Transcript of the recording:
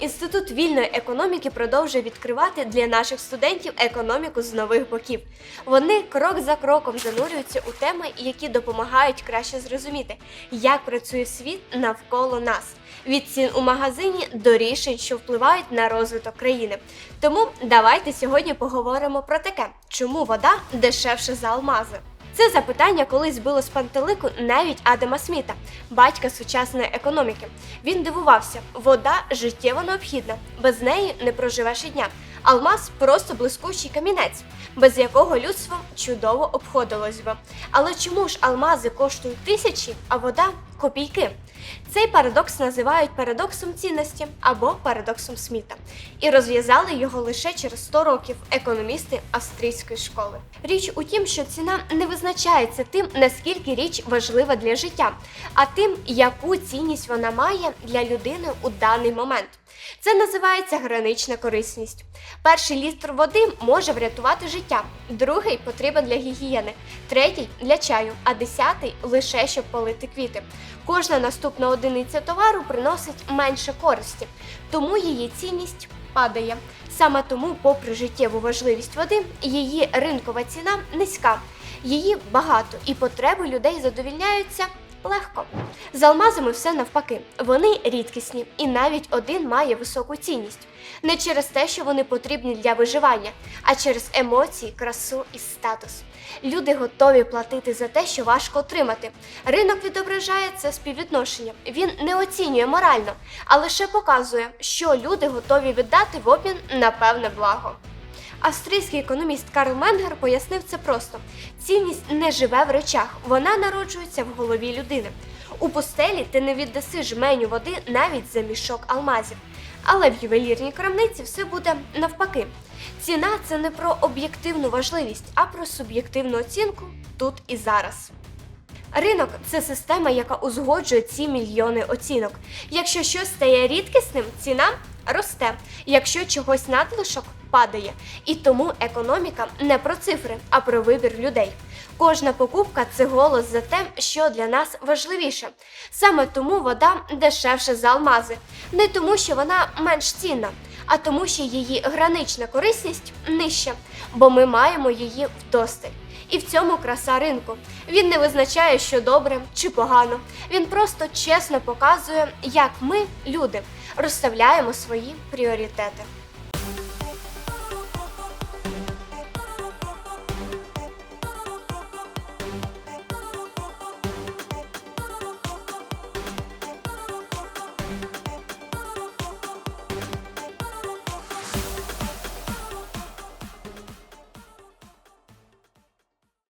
Інститут вільної економіки продовжує відкривати для наших студентів економіку з нових боків. Вони крок за кроком занурюються у теми, які допомагають краще зрозуміти, як працює світ навколо нас. Від цін у магазині до рішень, що впливають на розвиток країни. Тому давайте сьогодні поговоримо про таке, чому вода дешевше за алмази. Це запитання колись збило з пантелику навіть Адама Сміта, батька сучасної економіки. Він дивувався: вода життєво необхідна, без неї не проживеш і дня. Алмаз просто блискучий камінець, без якого людство чудово обходилось би. Але чому ж алмази коштують тисячі, а вода копійки? Цей парадокс називають парадоксом цінності або парадоксом Сміта, і розв'язали його лише через 100 років економісти австрійської школи. Річ у тім, що ціна не визначається тим, наскільки річ важлива для життя, а тим, яку цінність вона має для людини у даний момент. Це називається гранична корисність. Перший літр води може врятувати життя, другий потрібен для гігієни, третій для чаю, а десятий лише щоб полити квіти. Кожна наступна одиниця товару приносить менше користі, тому її цінність падає. Саме тому, попри життєву важливість води, її ринкова ціна низька, її багато і потреби людей задовільняються легко. З алмазами все навпаки. Вони рідкісні, і навіть один має високу цінність. Не через те, що вони потрібні для виживання, а через емоції, красу і статус. Люди готові платити за те, що важко отримати. Ринок відображає це співвідношення. Він не оцінює морально, а лише показує, що люди готові віддати в обмін на певне благо. Австрійський економіст Карл Менгер пояснив це просто: цінність не живе в речах, вона народжується в голові людини. У пустелі ти не віддаси жменю води навіть за мішок алмазів. Але в ювелірній крамниці все буде навпаки. Ціна це не про об'єктивну важливість, а про суб'єктивну оцінку тут і зараз. Ринок це система, яка узгоджує ці мільйони оцінок. Якщо щось стає рідкісним, ціна росте. Якщо чогось надлишок падає. І тому економіка не про цифри, а про вибір людей. Кожна покупка це голос за те, що для нас важливіше. Саме тому вода дешевше за алмази, не тому, що вона менш цінна, а тому, що її гранична корисність нижча, бо ми маємо її вдосталь. І в цьому краса ринку. Він не визначає, що добре чи погано. Він просто чесно показує, як ми, люди, розставляємо свої пріоритети.